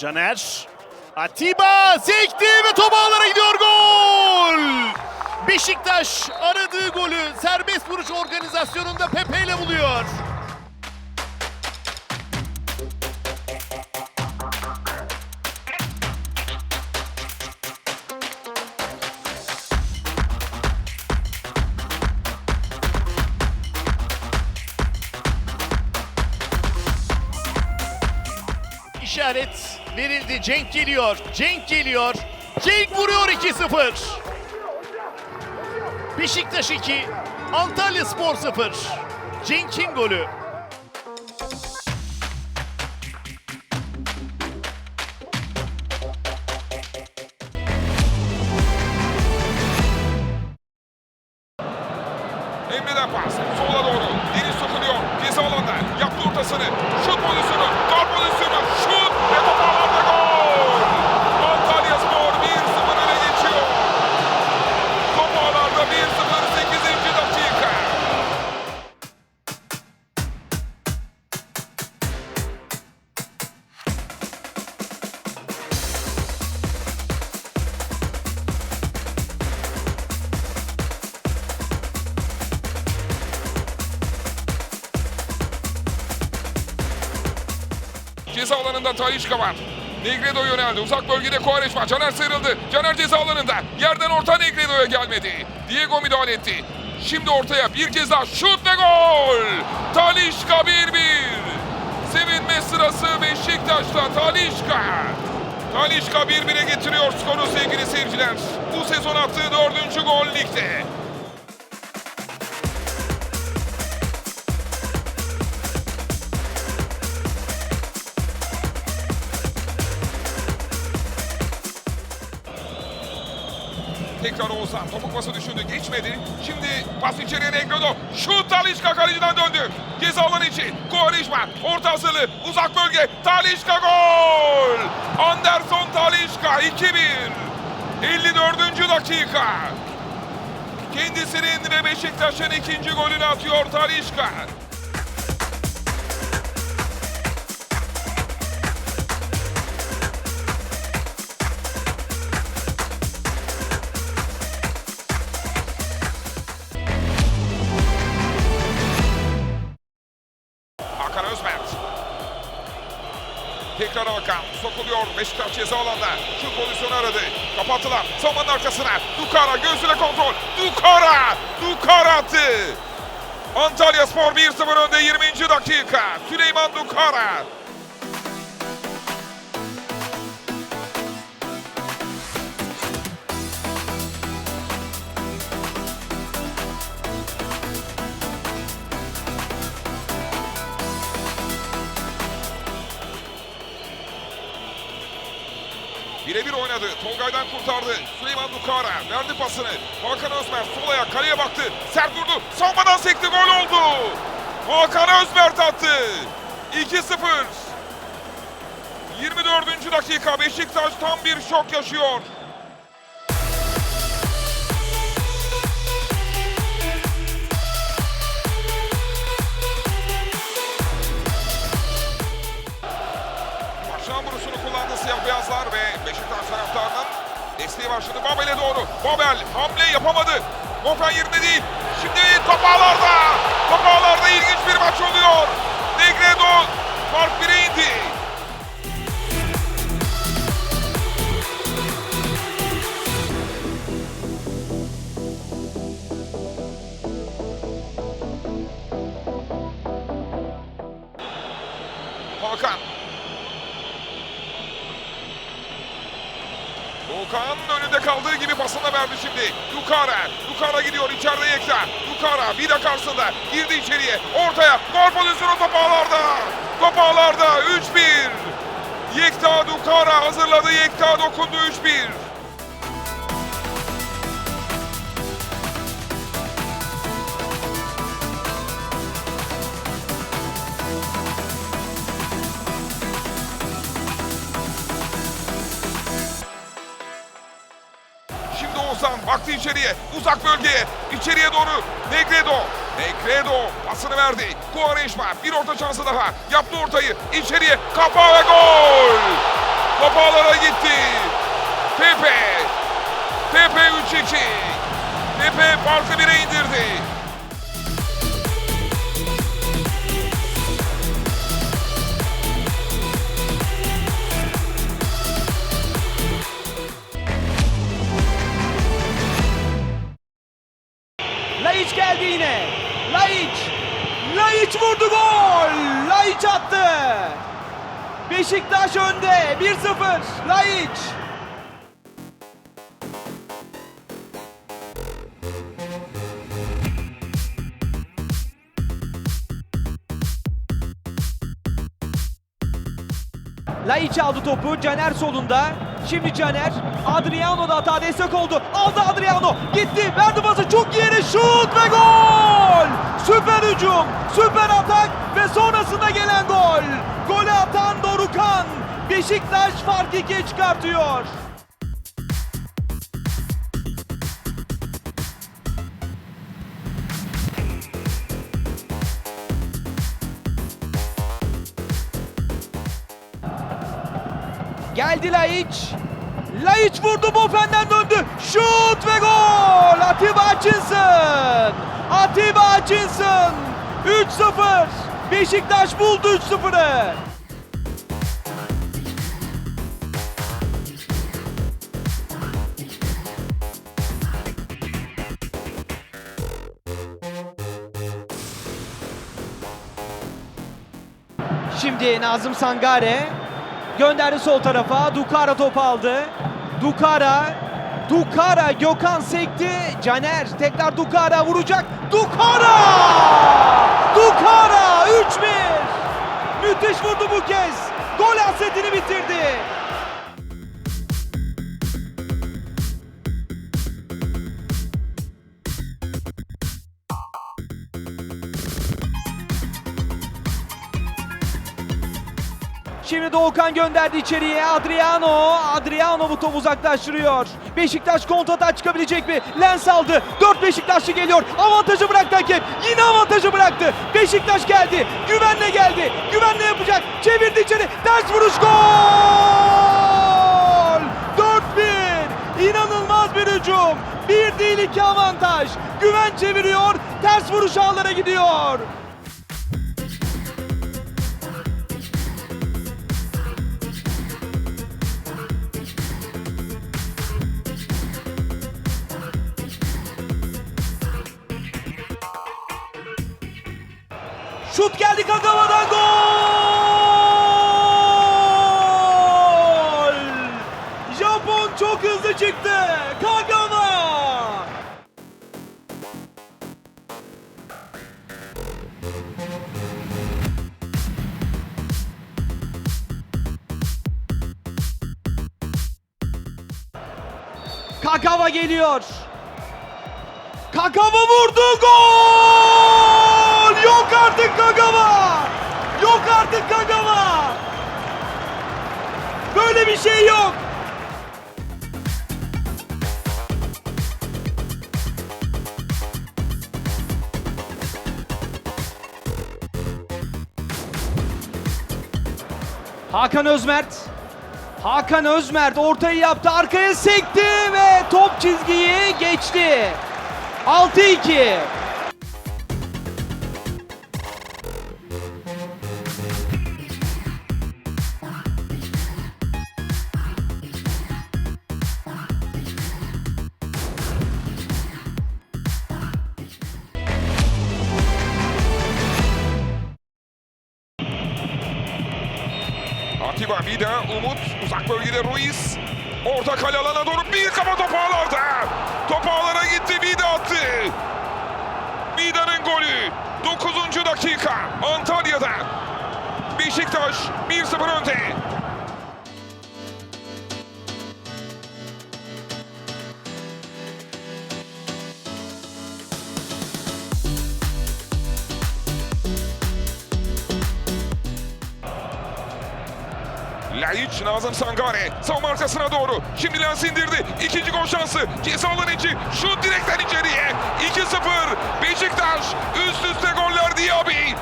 Caner. Atiba sekti ve top ağlara gidiyor gol. Beşiktaş aradığı golü serbest vuruş organizasyonunda Pepe ile buluyor. İşaret verildi. Cenk geliyor. Cenk geliyor. Cenk vuruyor 2-0. Beşiktaş 2, Antalya Spor 0. Cenk'in golü. Ceza alanında Talişka var. Negredo yöneldi. Uzak bölgede Kovareş var. Caner sıyrıldı. Caner ceza alanında. Yerden orta Negredo'ya gelmedi. Diego müdahale etti. Şimdi ortaya bir kez daha şut ve gol. Talişka 1-1. Sevinme sırası Beşiktaş'ta Talişka. Talişka 1-1'e getiriyor skoru sevgili seyirciler. Bu sezon attığı dördüncü gol ligde. Tekrar Oğuzhan topuk pası düşündü geçmedi. Şimdi pas içeriye Negredo. Şut Talişka kaleciden döndü. Ceza alanı içi. Kovarejma orta hazırlığı uzak bölge. Talişka gol. Anderson Talişka 2-1. 54. dakika. Kendisinin ve Beşiktaş'ın ikinci golünü atıyor Talişka. Beşiktaş ceza alanda. Şu pozisyonu aradı. Kapattılar. Samanın arkasına. Dukara gözüyle kontrol. Dukara! Dukara attı. Antalya Spor 1-0 önde 20. dakika. Süleyman Dukara. Birebir oynadı. Tolgay'dan kurtardı. Süleyman Dukara verdi pasını. Hakan Özmer sol ayak kaleye baktı. Sert vurdu. Savunmadan sekti. Gol oldu. Hakan Özmer attı. 2-0. 24. dakika Beşiktaş tam bir şok yaşıyor. Beşiktaş taraftarının desteği başladı. Babel'e doğru. Babel hamle yapamadı. Volkan yerinde değil. Şimdi top ağlarda. Top ağlarda ilginç bir maç oluyor. Negredo fark 1'e indi. De karşısında. Girdi içeriye. Ortaya. Gol pozisyonu top ağlarda. Top ağlarda. 3-1. Yekta Dukara hazırladı. Yekta dokundu 3-1. Şimdi Oğuzhan baktı içeriye. Uzak bölgeye. içeriye doğru. Negredo. Negredo pasını verdi. Quaresma bir orta şansı daha. Yaptı ortayı. içeriye. Kafa ve gol. Top ağlara gitti. Pepe. Pepe 3-2. Pepe farkı bire indirdi. Laiç aldı topu. Caner solunda. Şimdi Caner. Adriano da hata destek oldu. Aldı Adriano. Gitti. Verdi pası. Çok yere şut ve gol. Süper hücum. Süper atak ve sonrasında gelen gol. Golü atan Dorukan. Beşiktaş fark ikiye çıkartıyor. Geldi Laiç. Laiç vurdu Bofen'den döndü. Şut ve gol. Atiba Hutchinson. Atiba Hutchinson. 3-0. Beşiktaş buldu 3-0'ı. Şimdi Nazım Sangare gönderdi sol tarafa. Dukara topu aldı. Dukara Dukara Gökhan sekti. Caner tekrar Dukara vuracak. Dukara! Dukara 3-1. Müthiş vurdu bu kez. Gol hasretini bitirdi. Doğukan gönderdi içeriye. Adriano. Adriano bu topu uzaklaştırıyor. Beşiktaş kontrata çıkabilecek mi? Lens aldı. 4 Beşiktaşlı geliyor. Avantajı bıraktı hakem. Yine avantajı bıraktı. Beşiktaş geldi. Güvenle geldi. Güvenle yapacak. Çevirdi içeri. Ters vuruş gol! 4-1. İnanılmaz bir hücum. Bir değil iki avantaj. Güven çeviriyor. Ters vuruş ağlara gidiyor. Kagawa geliyor. Kagawa vurdu gol! Yok artık Kagawa! Yok artık Kagawa! Böyle bir şey yok. Hakan Özmert. Hakan Özmert ortayı yaptı, arkaya sekti top çizgiyi geçti. 6-2. Atiba Vida, Umut, uzak bölgede Ruiz. Orta kale alana doğru bir kafa topu ağlarda. Top ağlara gitti, Vida attı. Vida'nın golü. 9. dakika Antalya'da. Beşiktaş 1-0 önde. Laiç, Nazım Sangare savunma arkasına doğru. Şimdi Lens indirdi. İkinci gol şansı. Ceza alanı içi. Şut direkten içeriye. 2-0. Beşiktaş üst üste goller Diaby.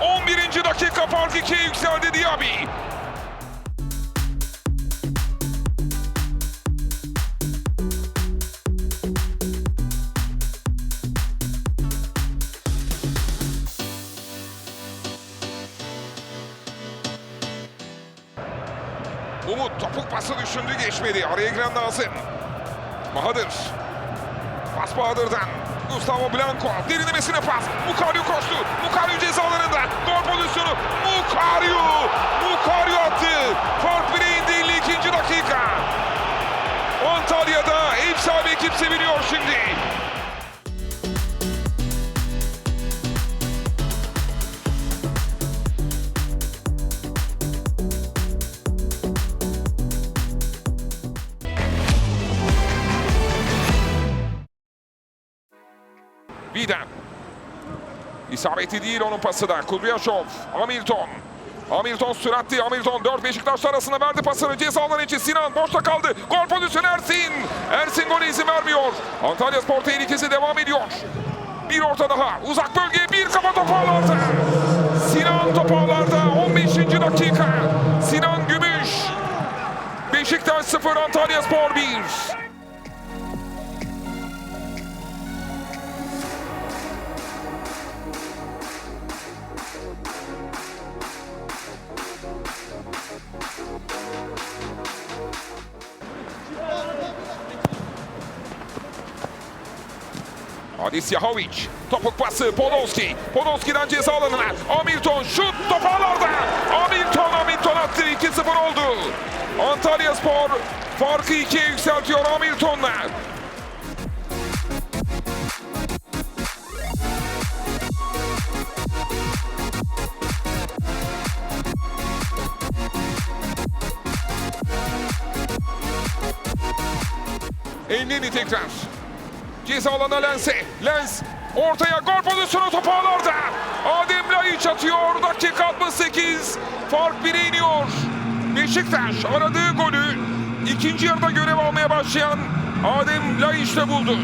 11. dakika fark 2'ye yükseldi Diaby. Geçmedi. Araya giren Nazım. Bahadır. Pas Bahadır'dan. Gustavo Blanco derinlemesine pas. Mukaryo koştu. Mukaryo cezalarında. Gol pozisyonu. Mukaryo. Mukaryo attı. Fark 1'e indi 52. dakika. Antalya'da sahibi ekip seviniyor şimdi. İsabeti değil onun pası da. Kudryashov. Hamilton. Hamilton süratli. Hamilton 4 Beşiktaş arasında verdi pasını. Ceza alanı için Sinan boşta kaldı. Gol pozisyonu Ersin. Ersin gole izin vermiyor. Antalya Spor tehlikesi devam ediyor. Bir orta daha. Uzak bölgeye bir kafa topu ağlarda. Sinan topu ağlarda. 15. dakika. Sinan Gümüş. Beşiktaş 0 Antalya Spor 1. Adis Yahovic. Topuk pası Podolski. Podolski'den ceza alanına. Hamilton şut toparlarda. Hamilton Hamilton attı. 2-0 oldu. Antalya Spor farkı 2'ye yükseltiyor Hamilton'la. Ceza alanına Lens'e. Lens ortaya gol pozisyonu topu ağlarda. Adem Laiç atıyor. Dakika 68. Fark 1'e iniyor. Beşiktaş aradığı golü ikinci yarıda görev almaya başlayan Adem Laiç'le buldu.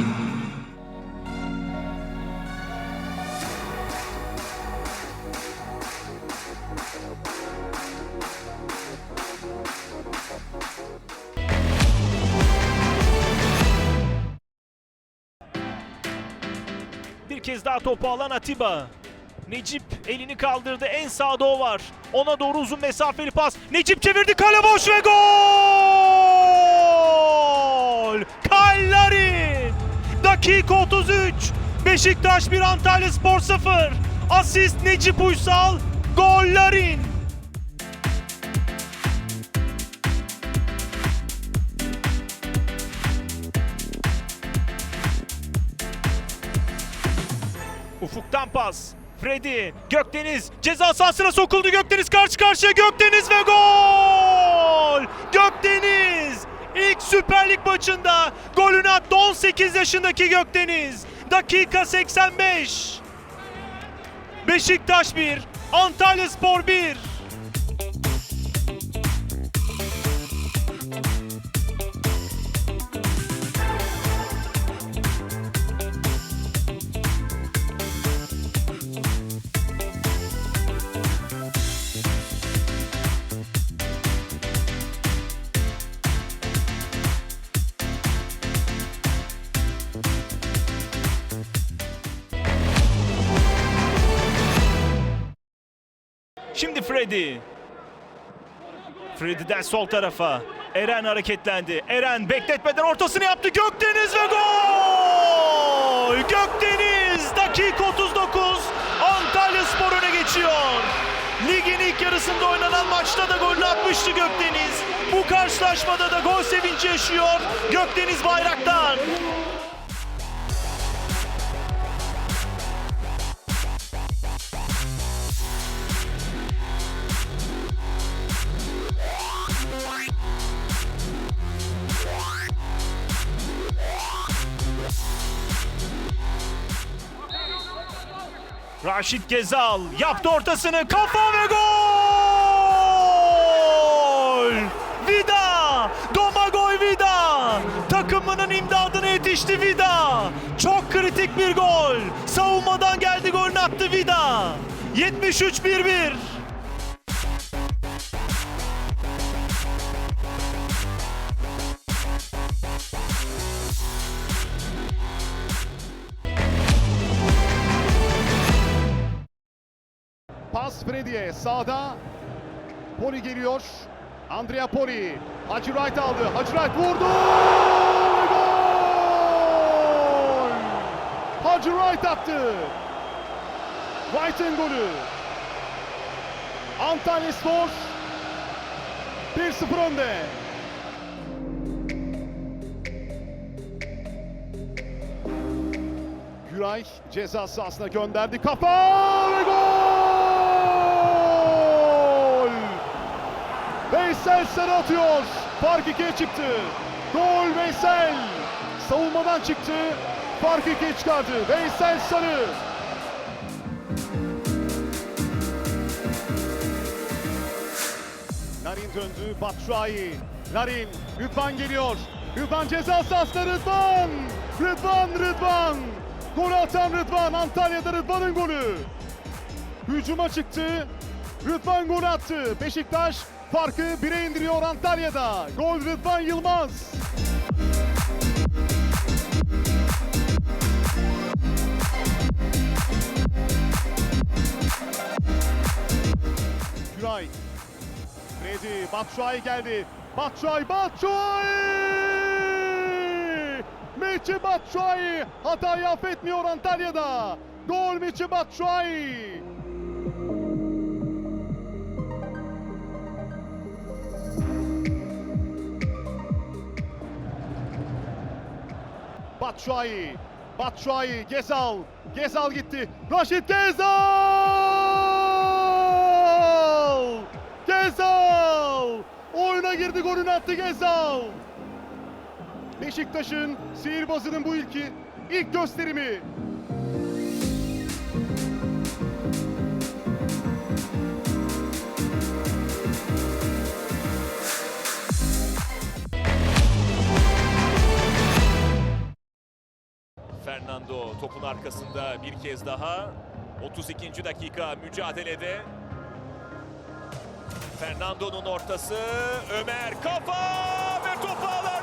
Kez daha topu alan Atiba. Necip elini kaldırdı. En sağda o var. Ona doğru uzun mesafeli pas. Necip çevirdi kale boş ve gol! Kallarin! Dakika 33. Beşiktaş 1 Antalya Spor 0. Asist Necip Uysal. Gollarin! Pas. Freddy, Gökdeniz ceza sahasına sokuldu. Gökdeniz karşı karşıya Gökdeniz ve gol! Gökdeniz ilk Süper Lig maçında golünü attı 18 yaşındaki Gökdeniz. Dakika 85. Beşiktaş 1, Antalya Spor 1. Freddy. Freddy'den sol tarafa. Eren hareketlendi. Eren bekletmeden ortasını yaptı. Gökdeniz ve gol! Gökdeniz dakika 39. Antalya Spor geçiyor. Ligin ilk yarısında oynanan maçta da golünü atmıştı Gökdeniz. Bu karşılaşmada da gol sevinci yaşıyor. Gökdeniz Bayraktar. Raşit Gezal yaptı ortasını kafa ve gol! Vida! Domagoj Vida! Takımının imdadına yetişti Vida! Çok kritik bir gol. Savunmadan geldi golünü attı Vida. 73-1-1. Freddy'e sağda. Poli geliyor. Andrea Poli. Hacı Wright aldı. Hacı Wright vurdu. Gol! Hacı Wright attı. Wright'ın golü. Antalya Spor 1-0 önde. Güray ceza sahasına gönderdi. Kafa ve gol! Veysel Sarı atıyor. Fark ikiye çıktı. Gol Veysel. Savunmadan çıktı. Fark ikiye çıkardı. Veysel Sarı. Larin döndü. Batshuayi. Larin. Rıdvan geliyor. Rıdvan ceza sahasına Rıdvan. Rıdvan Rıdvan. Gol atan Rıdvan. Antalya'da Rıdvan'ın golü. Hücuma çıktı. Rıdvan gol attı. Beşiktaş farkı 1'e indiriyor Antalya'da. Gol Rıdvan Yılmaz. Güray. Freddy. Batshuayi geldi. Batshuayi. Batshuayi! Meçi Batshuayi. Hatayı affetmiyor Antalya'da. Gol Meçi Batshuayi. Batshuayi. Batshuayi. Gezal. Gezal gitti. Raşit Gezal! Gezal! Oyuna girdi golünü attı Gezal. Beşiktaş'ın sihirbazının bu ilki ilk gösterimi. Topun arkasında bir kez daha. 32. dakika mücadelede. Fernando'nun ortası. Ömer kafa ve top ağlarda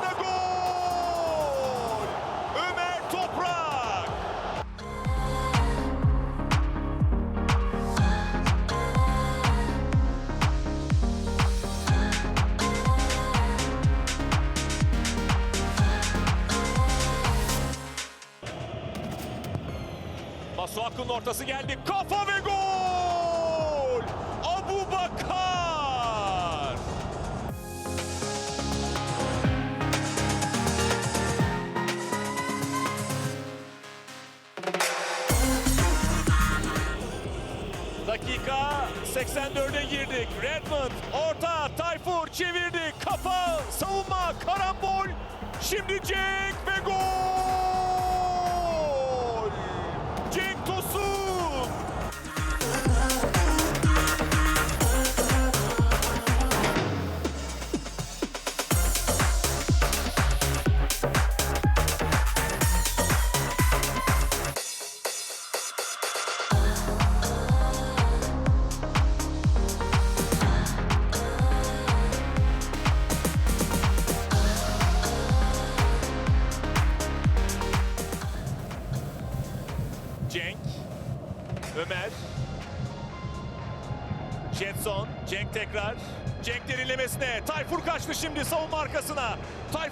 ortası geldi. Kafa ve gol! Abu Bakar! Dakika 84'e girdik. Redmond orta Tayfur çevirdi. Kafa savunma karambol. Şimdi Cenk ve gol!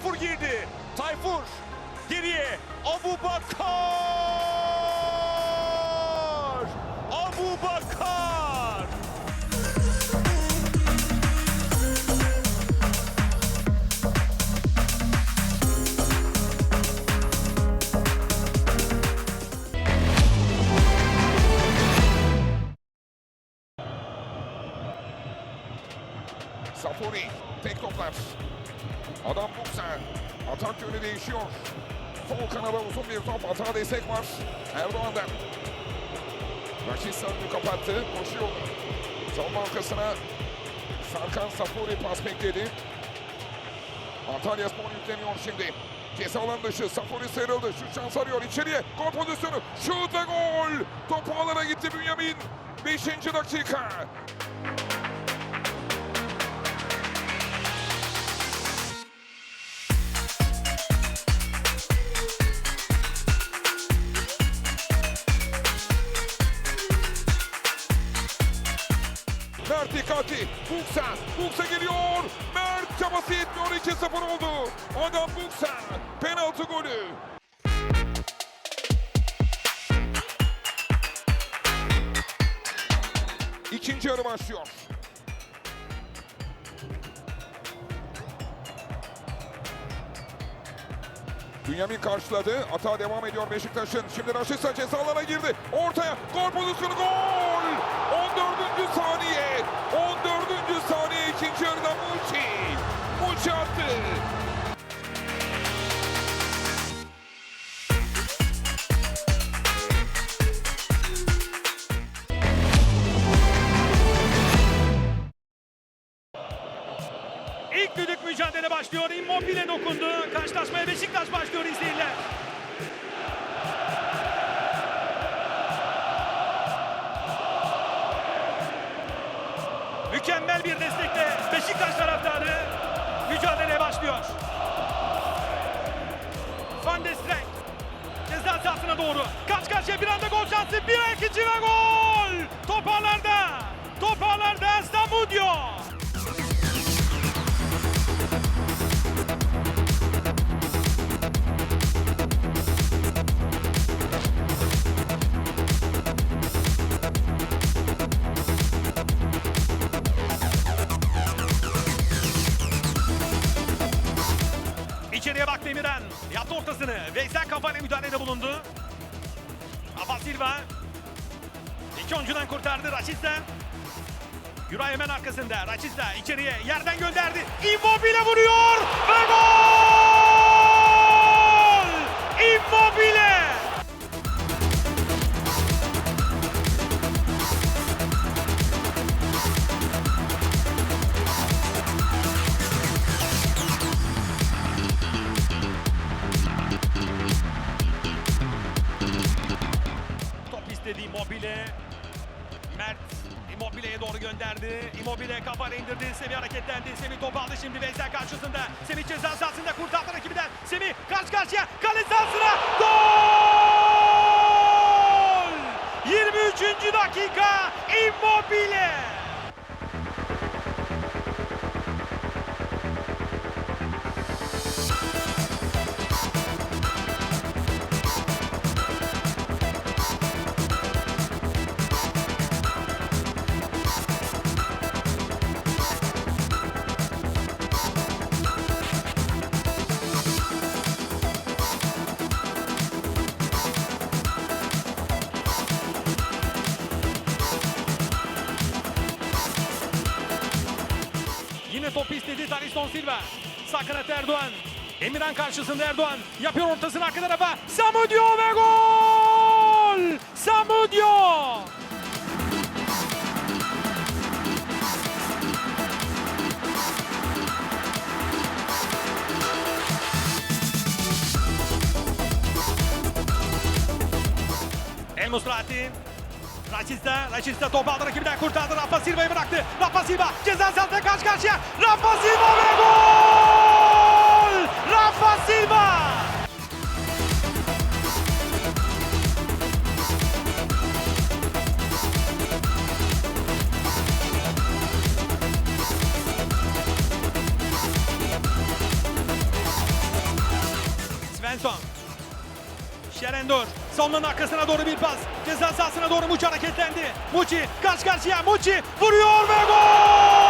Tayfur girdi. Tayfur. Geriye. Abu Bakar. Yükleniyor şimdi. Ceza alan dışı. Safori sıyrıldı. Şut şans arıyor. içeriye. Gol pozisyonu. Şut ve gol. Topu alana gitti Bünyamin. 5. dakika. Mert dikkat Musrati. Buksa. Buksa geliyor. Mert çabası yetmiyor. 2-0 oldu. Adam Buksa. Penaltı golü. İkinci yarı başlıyor. Bünyamin karşıladı. Ata devam ediyor Beşiktaş'ın. Şimdi Raşitsa ceza alana girdi. Ortaya gol pozisyonu gol! İlk düdük mücadele başlıyor. Immobile dokundu. Karşılaşmaya Beşiktaş başlıyor izleyenler. Ortasını. Veysel kafayla müdahalede bulundu. Rafa Silva. İki oyuncudan kurtardı Raşit'ten. Güray hemen arkasında. Raşit'ta içeriye yerden gönderdi. Immobile vuruyor ve gol! Immobile'ye doğru gönderdi. Immobile kafayla indirdi. Semih hareketlendi. Semih topu aldı şimdi Veysel karşısında. Semih ceza sahasında kurtardı rakibinden. Semih karşı karşıya kale sahasına. Gol! 23. dakika Immobile. Kanat Erdoğan. Emirhan karşısında Erdoğan. Yapıyor ortasını arka tarafa. Samudio ve gol! Samudio! El Musrati. Raşit'te, Raşit'te topu aldı rakibinden kurtardı. Rafa Silva'yı bıraktı. Rafa Silva ceza sahasına karşı karşıya. Rafa Silva ve gol! Rafa Silva! Svensson. Şerendor savunmanın arkasına doğru bir pas. Ceza sahasına doğru Muçi hareketlendi. Muçi karşı karşıya Muçi vuruyor ve gol!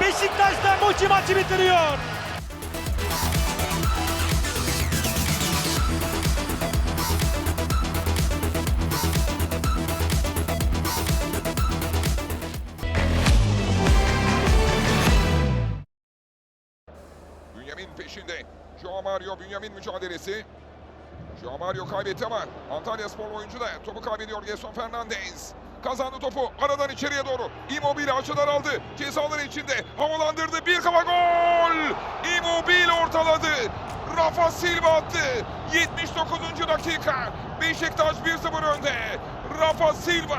Beşiktaş'ta Muçi maçı bitiriyor. Bünyamin peşinde. Joao Mario Bünyamin mücadelesi. Joao Mario kaybetti ama Antalya Spor oyuncu da topu kaybediyor Gerson Fernandez. Kazandı topu aradan içeriye doğru. Immobile açıdan aldı. Cezaları içinde havalandırdı. Bir kafa gol! Immobile ortaladı. Rafa Silva attı. 79. dakika. Beşiktaş 1-0 önde. Rafa Silva.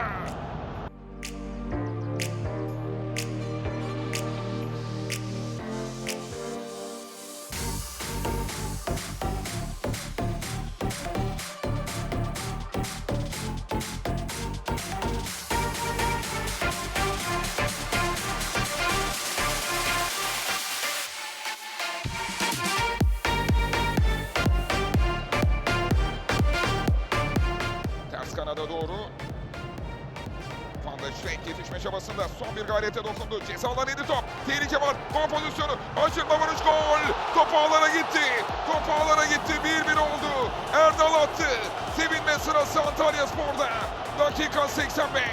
Gayrete dokundu. Ceza alan top. Tehlike var. Gol pozisyonu. Açılma vuruş gol. Top ağlara gitti. Top ağlara gitti. 1-1 oldu. Erdal attı. Sevinme sırası Antalya Spor'da. Dakika 85.